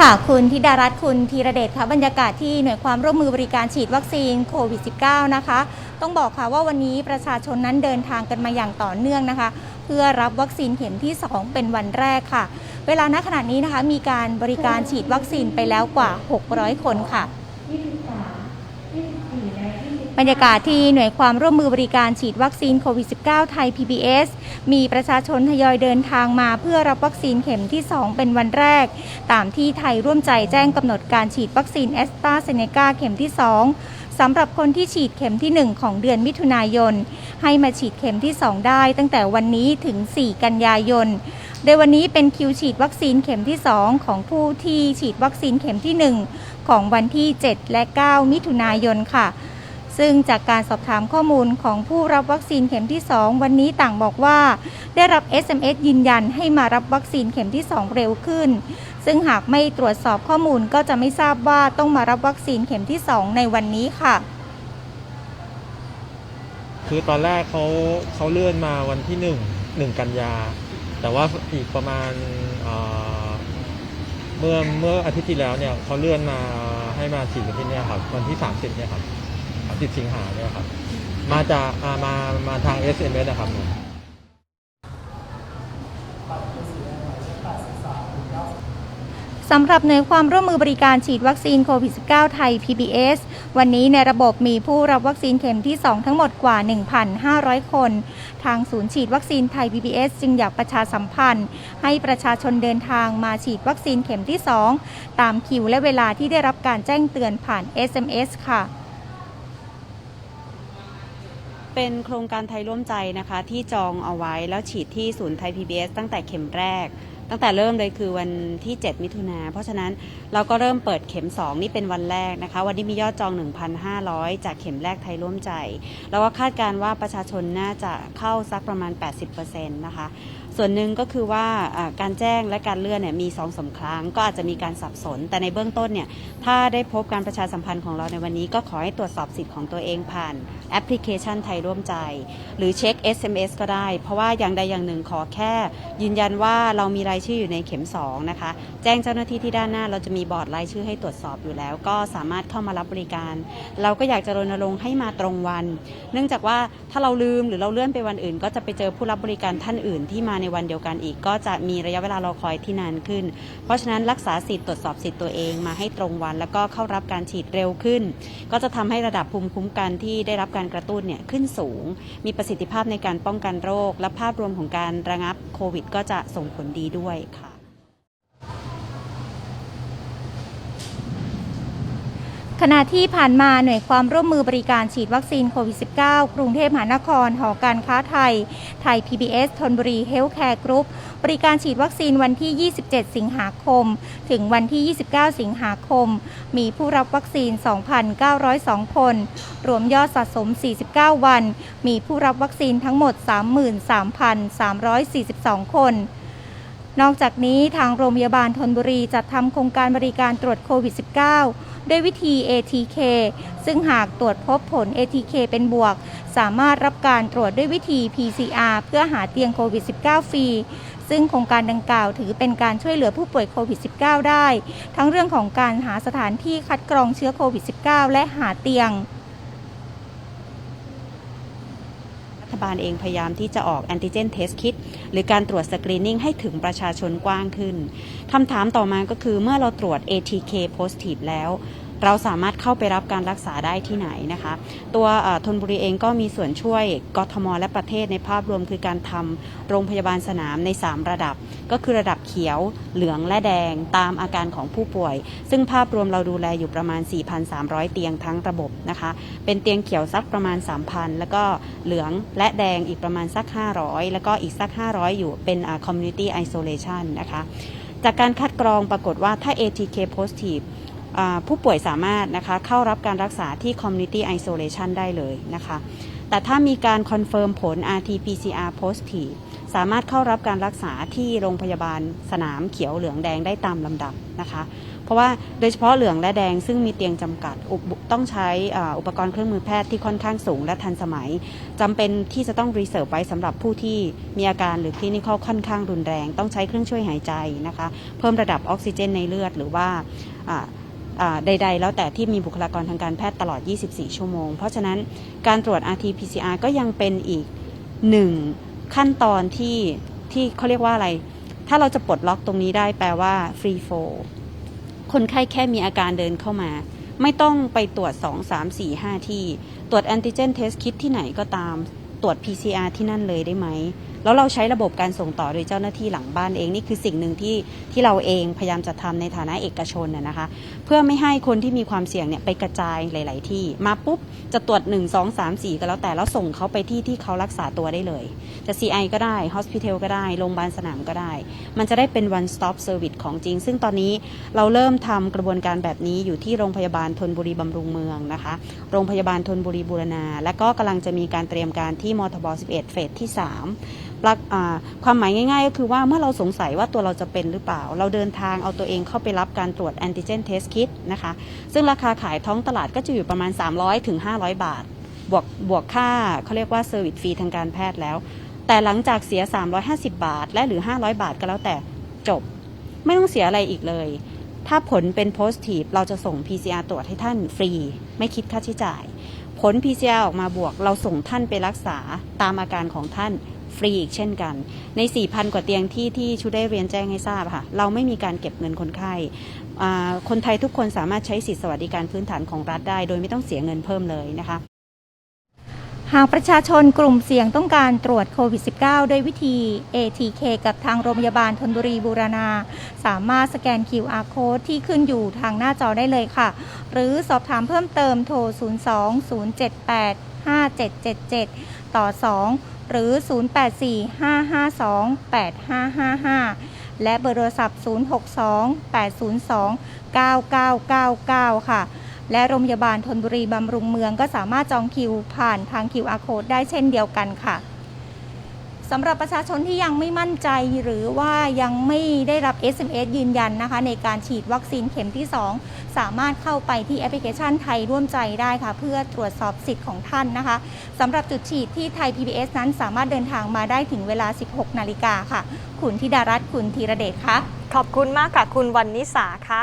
ค่ะ คุณธิดารัตน์คุณธีระเดชค่ะบรรยากาศที่หน่วยความร่วมมือบริการฉีดวัคซีนโควิด -19 นะคะ ต้องบอกค่ะว่าวันนี้ประชาชนนั้นเดินทางกันมาอย่างต่อเนื่องนะคะ เพื่อรับวัคซีนเข็มที่ 2 เป็นวันแรกค่ะ เวลาณขณะนี้นะคะ มีการบริการฉีดวัคซีนไปแล้วกว่า 600 คนค่ะ บรรยากาศที่หน่วยความร่วมมือบริการฉีดวัคซีนโควิด -19 ไทย PBS มีประชาชนทยอยเดินทางมาเพื่อรับวัคซีนเข็มที่ 2 เป็นวันแรก ตามที่ไทยร่วมใจแจ้งกำหนดการฉีดวัคซีนแอสตราเซเนกาเข็มที่ 2 สำหรับคนที่ฉีดเข็มที่ 1 ของเดือนมิถุนายน ให้มาฉีดเข็มที่ 2 ได้ตั้งแต่วันนี้ถึง 4 กันยายนโดยวันนี้เป็นคิวฉีดวัคซีนเข็มที่ 2 ของผู้ที่ฉีดวัคซีนเข็มที่ 1 ของวันที่ 7 และ 9 มิถุนายนค่ะ ซึ่งจากการสอบถามข้อมูลของผู้รับวัคซีนเข็มที่ 2 วันนี้ต่างบอกว่า ได้รับ SMS ยืนยันให้มารับวัคซีนเข็มที่ 2 เร็วขึ้น ซึ่งหากไม่ตรวจสอบข้อมูลก็จะไม่ทราบว่าต้องมารับวัคซีนเข็มที่ 2 ในวันนี้ค่ะคือตอนแรกเขาเขาเลื่อนมาวันที่หนึ่งหนึ่งกันยา แต่ว่าอีกประมาณเอ่อเมื่อเมื่ออาทิตย์ที่แล้วเนี่ยเขาเลื่อนมาให้มาฉีดกันที่นี่ครับวันที่สามสิบเนี่ยครับ สิบสิงหาเนี่ยครับ มาจากอ่ามามาทาง SMS นะครับผมสำหรับหน่วยความร่วมมือบริการฉีดวัคซีนโควิด -19 ไทย PBS วันนี้ในระบบมีผู้รับวัคซีนเข็มที่ 2 ทั้งหมดกว่า 1,500 คน ทางศูนย์ฉีดวัคซีนไทย PBS จึงอยากประชาสัมพันธ์ ให้ประชาชนเดินทางมาฉีดวัคซีนเข็มที่ 2 ตามคิวและเวลาที่ได้รับการแจ้งเตือนผ่าน SMS ค่ะ เป็นโครงการไทยร่วมใจนะคะที่จองเอาไว้แล้วฉีดที่ศูนย์ไทย PBS ตั้งแต่เข็มแรก ตั้งแต่เริ่มเลยคือวันที่ 7 มิถุนา เพราะฉะนั้นเราก็เริ่มเปิดเข็ม 2 นี่เป็นวันแรกนะคะ วันนี้มียอดจอง 1,500 จากเข็มแรกไทยร่วมใจ แล้วก็คาดการณ์ว่าประชาชนน่าจะเข้าสักประมาณ 80%นะคะ ส่วนหนึ่งก็คือว่าการแจ้งและการเลื่อนเนี่ยมีสองสามครั้งก็อาจจะมีการสับสน แต่ในเบื้องต้นเนี่ยถ้าได้พบการประชาสัมพันธ์ของเราในวันนี้ ก็ขอให้ตรวจสอบสิทธิ์ของตัวเองผ่านแอปพลิเคชันไทยร่วมใจ หรือเช็ค SMS ก็ได้ เพราะว่าอย่างใดอย่างหนึ่งขอแค่ ยืนยันว่าเรามีรายชื่ออยู่ในเข็ม 2 นะคะ แจ้งเจ้าหน้าที่ที่ด้านหน้า เราจะมีบอร์ดรายชื่อให้ตรวจสอบอยู่แล้ว ก็สามารถเข้ามารับบริการ เราก็อยากจะรณรงค์ให้มาตรงวัน เนื่องจากว่าถ้าเราลืมหรือเราเลื่อนไปวันอื่น ก็จะไปเจอผู้รับบริการท่านอื่นที่มาในวันเดียวกันอีก ก็จะมีระยะเวลารอคอยที่นานขึ้น เพราะฉะนั้นรักษาสิทธิ์ตรวจสอบสิทธิ์ตัวเองมาให้ตรงวัน แล้วก็เข้ารับการฉีดเร็วขึ้น ก็จะทำให้ระดับภูมิคุ้มกันที่ได้รับการกระตุ้นเนี่ยขึ้นสูง มีประสิทธิภาพในการป้องกันโรค และภาพรวมของการระงับโควิด ก็จะส่งผลดีด้วยค่ะ ขณะที่ผ่านมาหน่วยความร่วมมือบริการฉีดวัคซีนโควิด -19 กรุงเทพมหานคร หอการค้าไทย ไทย PBS ธนบุรีเฮลท์แคร์กรุ๊ปบริการฉีดวัคซีนวันที่ 27 สิงหาคม ถึงวันที่ 29 สิงหาคม มีผู้รับวัคซีน 2,902 คน รวมยอดสะสม 49 วัน มีผู้รับวัคซีนทั้งหมด 33,342 คนนอกจากนี้ทางโรงพยาบาลธนบุรีจัดทำโครงการบริการตรวจโควิด -19 ด้วยวิธี ATK ซึ่งหากตรวจพบผล ATK เป็นบวก สามารถรับการตรวจด้วยวิธี PCR เพื่อหาเตียงโควิด -19 ฟรีซึ่งโครงการดังกล่าวถือเป็นการช่วยเหลือผู้ป่วยโควิด -19 ได้ ทั้งเรื่องของการหาสถานที่คัดกรองเชื้อโควิด -19 และหาเตียง รัฐ บาลเองพยายามที่จะออกแอนติเจนเทสคิดหรือการตรวจสกรีนิ่งให้ถึงประชาชนกว้างขึ้นคำถามต่อมาก็คือเมื่อเราตรวจ ATK positive แล้ว เราสามารถเข้าไปรับการรักษาได้ที่ไหนนะคะ ตัวเอ่อธนบุรีเองก็มีส่วนช่วยกทม และประเทศในภาพรวมคือการทำโรงพยาบาลสนามใน 3 ระดับ ก็คือระดับเขียวเหลืองและแดงตามอาการของผู้ป่วย ซึ่งภาพรวมเราดูแลอยู่ประมาณ 4,300 เตียงทั้งระบบนะคะ เป็นเตียงเขียวสักประมาณ 3,000 แล้วก็เหลืองและแดงอีกประมาณสัก 500 แล้วก็อีกสัก 500 อยู่เป็น community isolation นะคะ จากการคัดกรองปรากฏว่าถ้า ATK positive ผู้ป่วยสามารถนะคะเข้ารับการรักษาที่ community isolation ได้เลยนะคะ แต่ถ้ามีการคอนเฟิร์มผล RT-PCR positive สามารถเข้ารับการรักษาที่โรงพยาบาลสนามเขียวเหลืองแดงได้ตามลำดับนะคะ เพราะว่าโดยเฉพาะเหลืองและแดงซึ่งมีเตียงจำกัดต้องใช้อุปกรณ์เครื่องมือแพทย์ที่ค่อนข้างสูงและทันสมัยจำเป็นที่จะต้องรีเซิร์ฟไว้สำหรับผู้ที่มีอาการหรือคลินิคค่อนข้างรุนแรง ต้องใช้เครื่องช่วยหายใจนะคะ เพิ่มระดับออกซิเจนในเลือดหรือว่า ใด ๆ แล้วแต่ที่มีบุคลากรทางการแพทย์ตลอด 24 ชั่วโมง เพราะฉะนั้นการตรวจ RT-PCR ก็ยังเป็นอีกหนึ่งขั้นตอนที่ที่เขาเรียกว่าอะไร ถ้าเราจะปลดล็อกตรงนี้ได้แปลว่าฟรีโฟคนไข้แค่มีอาการเดินเข้ามา ไม่ต้องไปตรวจ 2 3 4 5 ที่ ตรวจแอนติเจนเทสคิดที่ไหนก็ตาม ตรวจ PCR ที่นั่นเลยได้ไหม แล้วเราใช้ระบบการส่งต่อโดยเจ้าหน้าที่หลังบ้านเองนี่คือสิ่งหนึ่งที่ที่เราเองพยายามจะทำในฐานะเอกชนน่ะนะคะ เพื่อไม่ให้คนที่มีความเสี่ยงเนี่ยไปกระจายหลาย ๆ ที่มาปุ๊บจะตรวจ 1 2 3 4 ก็แล้วแต่แล้วส่งเขาไปที่ที่เขารักษาตัวได้เลย จะ CI ก็ได้ Hospital ก็ได้โรงพยาบาลสนามก็ได้ มันจะได้เป็น one stop service ของจริง ซึ่งตอนนี้เราเริ่มทำกระบวนการแบบนี้อยู่ที่โรงพยาบาลทนบุรีบำรุงเมืองนะคะ โรงพยาบาลทนบุรีบูรณา และก็กำลังจะมีการเตรียมการที่มทบ 11 เฟสที่ 3 ความหมายง่าย ๆ ก็คือว่าเมื่อเราสงสัยว่าตัวเราจะเป็นหรือเปล่า เราเดินทางเอาตัวเองเข้าไปรับการตรวจแอนติเจนเทสคิ t นะคะ ซึ่งราคาขายท้องตลาดก็จะอยู่ประมาณ300ถึง500 บาท บวกบวกค่าเขาเรียกว่าเซอร์วิสฟรีทางการแพทย์แล้ว แต่หลังจากเสีย 350 บาท และหรือ 500 บาทก็แล้วแต่จบ ไม่ต้องเสียอะไรอีกเลย ถ้าผลเป็นโพสทีฟเราจะส่ง PCR ตรวจให้ท่านฟรี ไม่คิดค่าใช้จ่าย ผล PCR ออกมาบวก เราส่งท่านไปรักษาตามอาการของท่าน ฟรีอีกเช่นกัน ใน 4,000 กว่าเตียงที่ที่ชูได้เรียนแจ้งให้ทราบค่ะ เราไม่มีการเก็บเงินคนไข้คนไทยทุกคนสามารถใช้สิทธิสวัสดิการพื้นฐานของรัฐได้ โดยไม่ต้องเสียเงินเพิ่มเลยนะคะหากประชาชนกลุ่มเสี่ยงต้องการตรวจโควิด -19 ด้วยวิธี ATK กับทางโรงพยาบาลธนบุรีบูรณา สามารถสแกน QR code ที่ขึ้นอยู่ทางหน้าจอได้เลยค่ะ หรือสอบถามเพิ่มเติมโทร 02 078 5777 ต่อ 2 หรือ 084 552 8555 และเบอร์โทรศัพท์ 062 802 9999 ค่ะ และโรงพยาบาลทนบุรีบำรุงเมืองก็สามารถจองคิวผ่านทาง QR code ได้เช่นเดียวกันค่ะ สำหรับประชาชนที่ยังไม่มั่นใจหรือว่ายังไม่ได้รับ SMS ยืนยันนะคะในการฉีดวัคซีนเข็มที่ 2 สามารถเข้าไปที่แอปพลิเคชันไทยร่วมใจได้ค่ะ เพื่อตรวจสอบสิทธิ์ของท่านนะคะสำหรับจุดฉีดที่ไทย PBS นั้นสามารถเดินทางมาได้ถึงเวลา 16 นาฬิกาค่ะ คุณธิดารัตน์คุณธีระเดชคะขอบคุณมากค่ะ คุณวันนิสาค่ะ